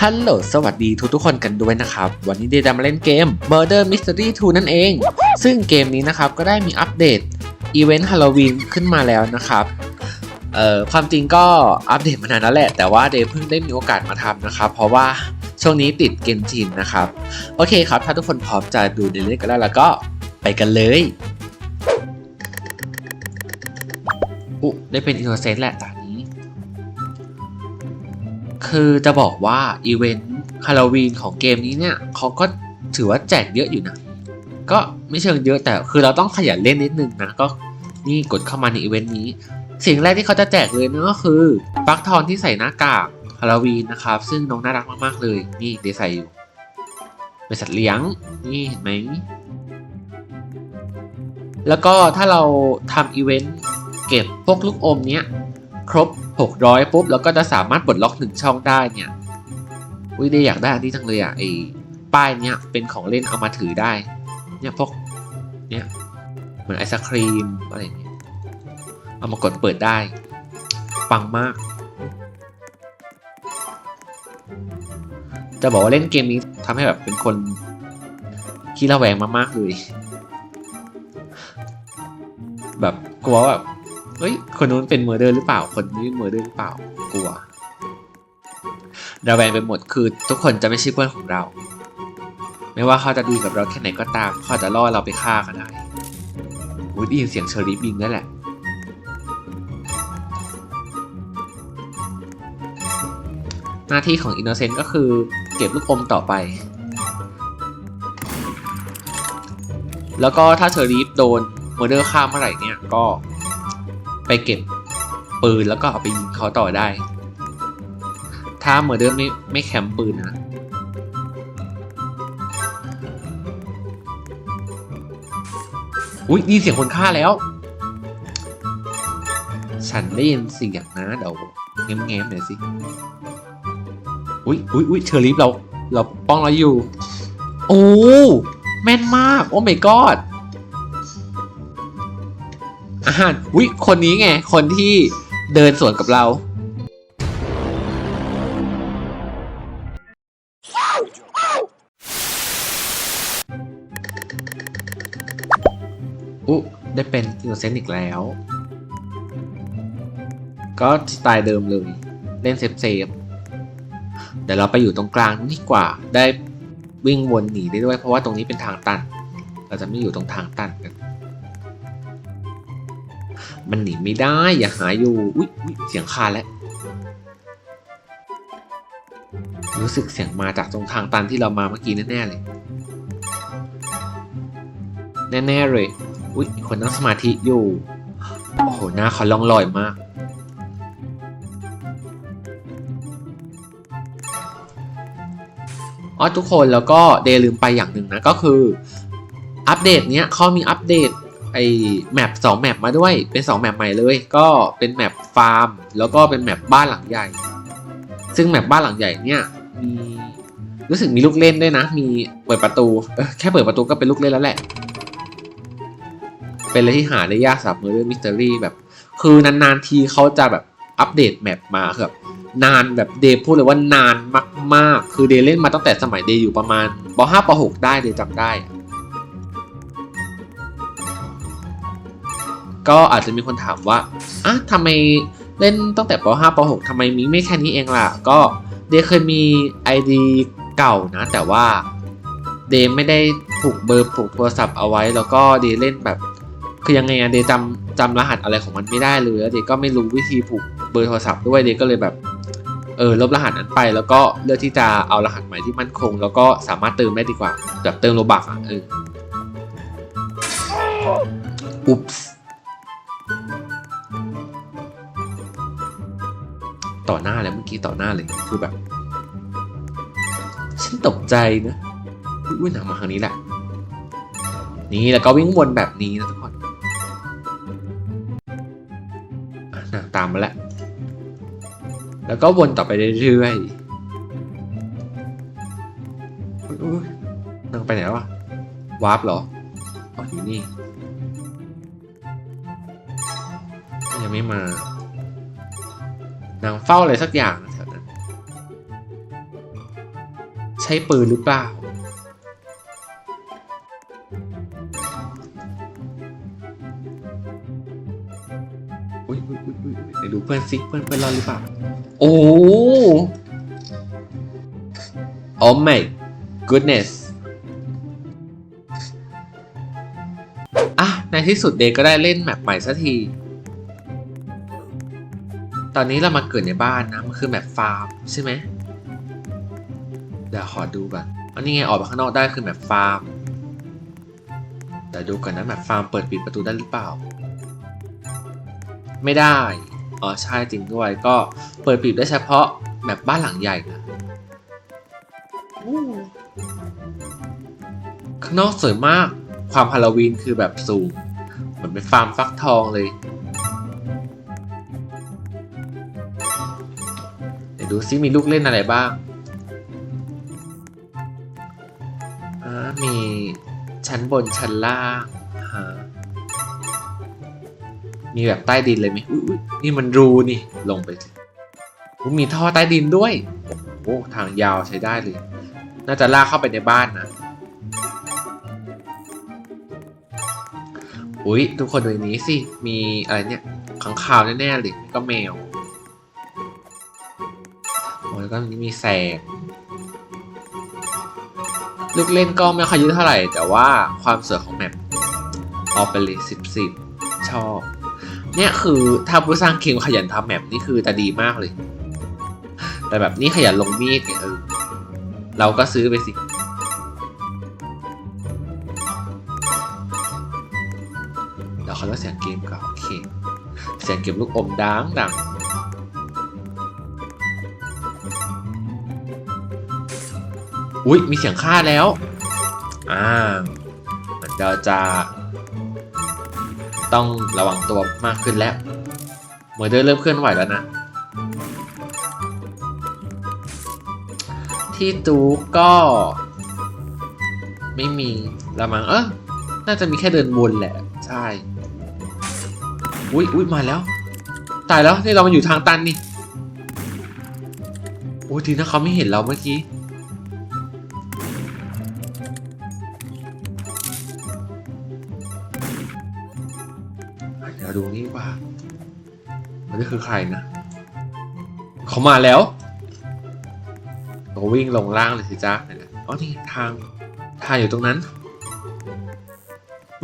ฮัลโหลสวัสดีทุกทุกๆคนกันด้วยนะครับ วันนี้เดย์จะมาเล่นเกม Murder Mystery 2 นั่นเอง ซึ่งเกมนี้นะครับก็ได้มีอัปเดตอีเวนต์ฮาโลวีนขึ้นมาแล้วนะครับเอ่อความจริงก็อัปเดตมานานแล้วแหละ แต่ว่าเดย์เพิ่งได้มีโอกาสมาทำนะครับ เพราะว่าช่วงนี้ติดเกมจีนนะครับ โอเคครับ ถ้าทุกคนพร้อมจะดูเดย์เล่นกันแล้วแล้วก็ไปกันเลยอุ๊ได้เป็นอินโนเซนต์แหละตอนนี้ คือจะบอกว่าอีเวนต์ฮาโลวีนของเกมนี้เนี่ยเขาก็ถือว่าแจกเยอะอยู่นะ ก็ไม่เชิงเยอะแต่คือเราต้องขยันเล่นนิดนึงนะก็นี่กดเข้ามาในอีเวนต์นี้ สิ่งแรกที่เขาจะแจกเลยนั่นก็คือปลั๊กทองที่ใส่หน้ากากฮาโลวีนนะครับ ซึ่งน้องน่ารักมากๆเลย นี่เดยวใส่อยู่เป็นสัตว์เลี้ยงนี่เห็นไหมแล้วก็ถ้าเราทำอีเวนต์เก็บพวกลูกอมเนี้ย ครบ 600ปุ๊บแล้วก็จะสามารถปลดล็อกหนึ่งช่องได้เนี่ยอุ้ยเดยอยากได้อันนี้จังเลยอะไอ้ป้ายเนี้ยเป็นของเล่นเอามาถือได้ เนี่ยพวกเนี่ยเหมือนไอศครีมอะไรเงี้ยเอามากดเปิดได้ปังมาก จะบอกว่าเล่นเกมนี้ทำให้แบบเป็นคนขี้ระแวงมากๆเลย แบบกลัวว่าแบบ เฮ้ย คนนู้นเป็นเมอร์เดอร์หรือเปล่า คนนี้เมอร์เดอร์หรือเปล่า กลัวระแวงไปหมดคือทุกคนจะไม่ใช่เพื่อนของเรา ไม่ว่าเขาจะดีกับเราแค่ไหนก็ตามเขาจะล่อเราไปฆ่าก็ได้วุ้ยได้ยินเสียงเชอรี่บิงนั่นแหละ หน้าที่ของอินโนเซนต์ก็คือเก็บลูกอมต่อไป แล้วก็ถ้าเชอรี่โดนเมอร์เดอร์ฆ่าเมื่อไหร่เนี่ยก็ ไปเก็บปืนแล้วก็เอาไปยิงเขาต่อได้ ถ้าเหมือร์เดอร์ไม่ไม่แคมปืนนะอุ้ยได้ยินเสียงคนฆ่าแล้ว ฉันได้ยินเสียงนะเดี๋ยวแง้มแง้มหน่อยสิอุ้ยอุ้ยอุ้ยเชอรี่เรา เราปกป้องเราอยู่ โอ้ แม่นมาก โอ้ my god อาหารอุ้ยคนนี้ไง คนที่เดินสวนกับเรา อุ๊ ได้เป็นอินโนเซนต์อีกแล้ว ก็สไตล์เดิมเลย เล่นเซฟเซฟเดี๋ยวเราไปอยู่ตรงกลางนี่ดีกว่า ได้วิ่งวนหนีได้ด้วย เพราะว่าตรงนี้เป็นทางตัน เราจะไม่อยู่ตรงทางตันกัน มันหนีไม่ได้ อย่าหาอยู่อุ๊ยยเสียงคานแล้ว รู้สึกเสียงมาจากตรงทางตันที่เรามาเมื่อกี้แน่ๆเลย แน่ๆเลย อุ๊ยคนนั่งสมาธิอยู่ โอ้โห หน้าเขาล่องลอยมาก อ๋อทุกคนแล้วก็เดลืมไปอย่างหนึ่งนะก็คืออัปเดตเนี้ยเขามีอัปเดต ไอแมปสองแมปมาด้วย เป็นสองแมปใหม่เลย ก็เป็นแมปฟาร์ม แล้วก็เป็นแมปบ้านหลังใหญ่ ซึ่งแมปบ้านหลังใหญ่เนี่ยมีรู้สึกมีลูกเล่นด้วยนะ มีเปิดประตู แค่เปิดประตูก็เป็นลูกเล่นแล้วแหละ เป็นอะไรที่หาได้ยากสำหรับ Murder Mystery แบบ คือนานๆทีเขาจะแบบอัปเดตแมปมาคือแบบนานแบบเดย์พูดเลยว่านานมาก ๆ คือเดย์เล่นมาตั้งแต่สมัยเดย์อยู่ประมาณป .5 ป .6 ได้เดย์จำได้ ก็อาจจะมีคนถามว่าอะทำไมเล่นตั้งแต่ป .5 ป .6 ทำไมมีไม่แค่นี้เองล่ะ ก็เดย์เคยมี ID เก่านะ แต่ว่าเดย์ไม่ได้ผูกเบอร์ผูกโทรศัพท์เอาไว้ แล้วก็เดย์เล่นแบบ คือยังไงอะเดย์จำจำรหัสอะไรของมันไม่ได้เลยแล้วเดย์ก็ไม่รู้วิธีผูกเบอร์โทรศัพท์ด้วยเดย์ก็เลยแบบเออลบรหัสนั้นไปแล้วก็เลือกที่จะเอารหัสใหม่ที่มั่นคง แล้วก็สามารถเติมได้ดีกว่า แบบเติมโลบักอะเอออุ๊ปส์ ต่อหน้าเลยเมื่อกี้ต่อหน้าเลยคือแบบ ฉันตกใจนะอุ้ยหนังมาทางนี้แหละ นี่แล้วก็วิ่งวนแบบนี้นะทุกคนอะนางตามมาแล้วแล้วก็วนต่อไปเรื่อยๆนางไปไหนววะวาร์ปเหรออ๋ออยู่นี่ยังไม่มา นางเฝ้าอะไรสักอย่างแถวนั้นใช่ปืนหรือเปล่า อุ้ยอุ้ยอุ้ยอุ้ยไหนดูเพื่อนซิเพื่อนเพื่อนรอดหรือเปล่า โอ้ Oh my goodness อะ ในที่สุดเดย์ก็ได้เล่นแมปใหม่สักที ตอนนี้เรามาเกิดในบ้านนะ มันคือแมปฟาร์มใช่ไหมเดี๋ยวขอดูก่อนอันนี้ไงออกไปข้างนอกได้คือแมปฟาร์มแต่ดูก่อนนะแมปฟาร์มเปิดปิดประตูได้หรือเปล่า ไม่ได้ อ๋อใช่จริงด้วย ก็เปิดปิดได้เฉพาะแบบบ้านหลังใหญ่นะข้างนอกสวยมาก ความฮาโลวีนคือแบบสูง เหมือนเป็นฟาร์มฟักทองเลย ดูซิมีลูกเล่นอะไรบ้างอ่ามีชั้นบนชั้นล่างฮะมีแบบใต้ดินเลยไหมอุ๊ยนี่มันรูนี่ลงไปสิอุ๊ยมีท่อใต้ดินด้วยโอ้ทางยาวใช้ได้เลย น่าจะลากเข้าไปในบ้านนะอุ๊ยทุกคนดูในนี้สิ มีอะไรเนี่ยขังข่าวแน่ๆเลยก็แมว ก็มีแสง ลูกเล่นก็ไม่ค่อยเยอะเท่าไหร่ แต่ว่าความสวยของแมปเอาไปเลยสิบสิบชอบ เนี่ยคือถ้าผู้สร้างเกมขยันทำแมปนี่คือจะดีมากเลย แต่แบบนี่ขยันลงมีดไงเออเราก็ซื้อไปสิเดี๋ยวเขาเล่าเสียงเกมก่อนโอเค เสียงเก็บลูกอมดังดัง อุ๊ยมีเสียงฆ่าแล้ว อ่าเหมือนเราจะต้องระวังตัวมากขึ้นแล้วเมอร์เดอร์เริ่มเคลื่อนไหวแล้วนะ ที่ตูก็ ไม่มีละมังเออน่าจะมีแค่เดินวนแหละ ใช่ อุ๊ยอุ๊ยมาแล้ว ตายแล้วนี่เรามาอยู่ทางตันนี่โอ้ยทีนะเขาไม่เห็นเราเมื่อกี้ ดี๋ยวดูนี่ว่า มันนี่คือใครนะ เขามาแล้วเราวิ่งลงล่างเลยสิจ้าเนี่ยนะอ๋อนี่ทาง ทางอยู่ตรงนั้น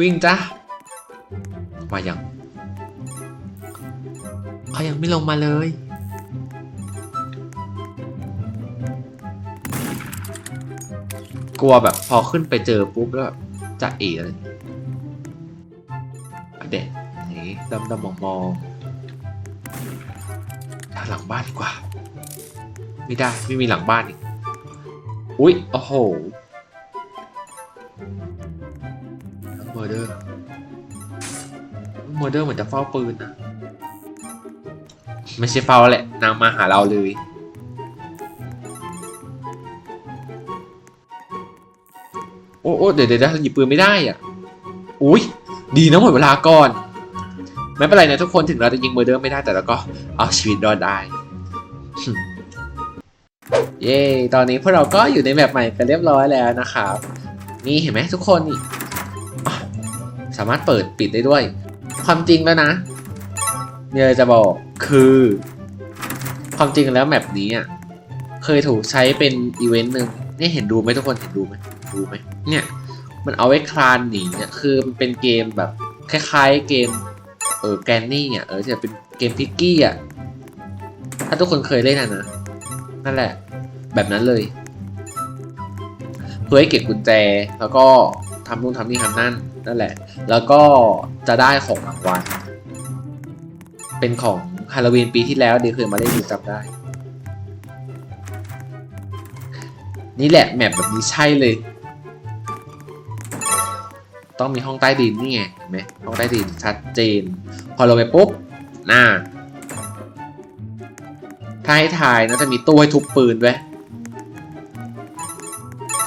วิ่งจ้ามายังเขายังไม่ลงมาเลย กลัวแบบพอขึ้นไปเจอปุ๊บแล้วแบบจะเอ๋อเงี้ยเด็ก ดำดำมองมองทางหลังบ้านดีกว่า ไม่ได้ไม่มีหลังบ้านอีก อุ๊ย โอ้โหเมอร์เดอร์เมอร์เดอร์เหมือนจะเฝ้าปืนนะไม่ใช่เฝ้าแหละ นางมาหาเราเลยโอ้โอ้เดี๋ยวเดี๋ยวเดี๋ยวหยิบปืนไม่ได้อะ อุ๊ยดีนะหมดเวลาก่อน ไม่เป็นไรนะทุกคนถึงเราจะยิงเมอร์เดอร์ไม่ได้แต่เราก็เอาชีวิตรอดได้ เย้ตอนนี้พวกเราก็อยู่ในแมปใหม่กันเรียบร้อยแล้วนะครับ นี่เห็นไหมทุกคนนี่สามารถเปิดปิดได้ด้วย ความจริงแล้วนะมีอะไรจะบอกคือ ความจริงแล้วแมปนี้อะเคยถูกใช้เป็นอีเวนต์หนึ่งนี่เห็นดูไหมทุกคนเห็นดูไหมดูไหมเนี่ย มันเอาไว้คลานหนีเนี่ยคือมันเป็นเกมแบบคล้ายๆเกม เออแกนนี่อะเออจะเป็นเกมพิกกี้อะถ้าทุกคนเคยเล่นอะนะนั่นแหละ แบบนั้นเลย เพื่อให้เก็บกุญแจแล้วก็ทำนู่นทำนี่ทำนั่นนั่นแหละ แล้วก็จะได้ของรางวัลเป็นของฮาโลวีนปีที่แล้วเดี๋ยวเคยมาเล่นดูจำได้ นี่แหละแมปแบบนี้ใช่เลย ต้องมีห้องใต้ดินนี่ไงเห็นไหมห้องใต้ดินชัดเจน พอลงไปปุ๊บหน้าถ้าให้ทายน่าจะมีตู้ให้ทุบปืนด้วย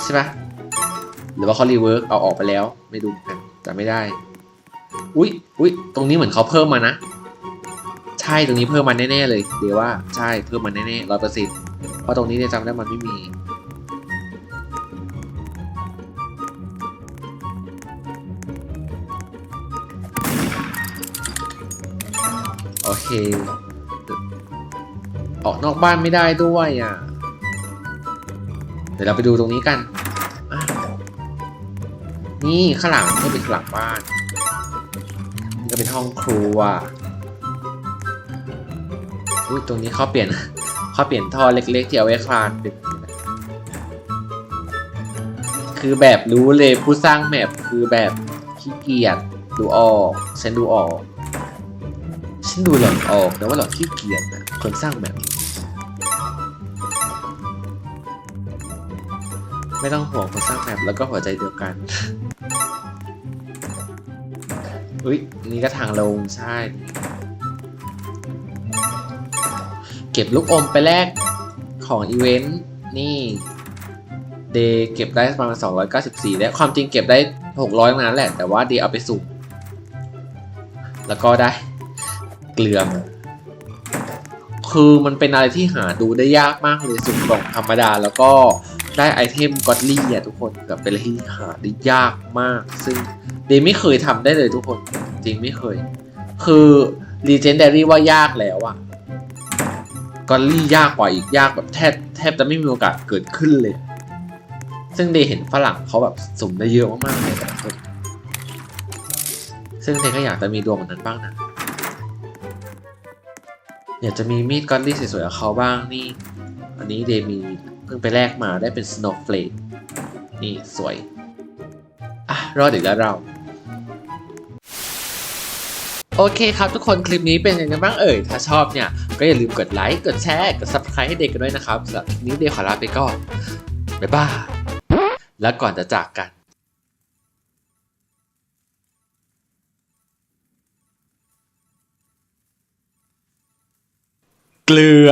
ใช่ปะหรือว่าเขารีเวิร์กเอาออกไปแล้ว ไม่ดูกันจำไม่ได้ อุ๊ยอุ๊ยตรงนี้เหมือนเขาเพิ่มมานะ ใช่ตรงนี้เพิ่มมาแน่ๆเลย เดี๋ยวว่าใช่เพิ่มมาแน่ๆร้อยเปอร์เซ็นต์เพราะตรงนี้เนี่ยจำได้มันไม่มี ออกนอกบ้านไม่ได้ด้วยอะ เดี๋ยวเราไปดูตรงนี้กัน นี่ข้างหลังนี่เป็นข้างหลังบ้านนี่ก็เป็นห้องครัวอุ้ยตรงนี้เขาเปลี่ยนเขาเปลี่ยนท่อเล็ก ๆ ที่เอาไว้คลานเป็นอย่างนี้นะคือแบบรู้เลยผู้สร้างแมปคือแบบขี้เกียจดูออกฉันดูออก ฉันดูหล่อนออกแต่ว่าหล่อนขี้เกียจนะคนสร้างแมปไม่ต้องห่วงคนสร้างแมปแล้วก็หัวใจเดียวกันอุ้ยนี่ก็ทางลงใช่ เก็บลูกอมไปแลกของอีเวนต์นี่เดย์เก็บได้ประมาณ 294 ได้ ความจริงเก็บได้ 600นั้นแหละ แต่ว่าเดย์เอาไปสุ่มแล้วก็ได้ เกลือมคือมันเป็นอะไรที่หาดูได้ยากมากเลยสุ่มกล่องธรรมดาแล้วก็ได้ไอเทมก็อดลี่อะทุกคนแบบเป็นอะไรที่หาได้ยากมาก ซึ่งเดย์ไม่เคยทำได้เลยทุกคน จริงไม่เคย คือ Legendary ว่ายากแล้วอะกอลลี่ยากกว่าอีกยากแบบแทบแทบจะไม่มีโอกาสเกิดขึ้นเลย ซึ่งเดย์เห็นฝรั่งเขาแบบสุ่มได้เยอะมากๆเลยแต่ละคนซึ่งเดย์ก็อยากจะมีดวงแบบนั้นบ้างนะ อยากจะมีมีดก้อลลี่สวยๆกับเขาบ้างนี่ อันนี้เดมีเพิ่งไปแลกมาได้เป็น Snowflake นี่สวย อะ รอดอีกแล้วเรา โอเคครับทุกคนคลิปนี้เป็นยังไงบ้างเอ่ย ถ้าชอบเนี่ย ก็อย่าลืมกดไลค์ กดแชร์ กด subscribe ให้เด็กกันด้วยนะครับสำหรับคลิปนี้เดขอลาไปก่อน บ๊ายบาย แล้วก่อนจะจากกัน เกลือ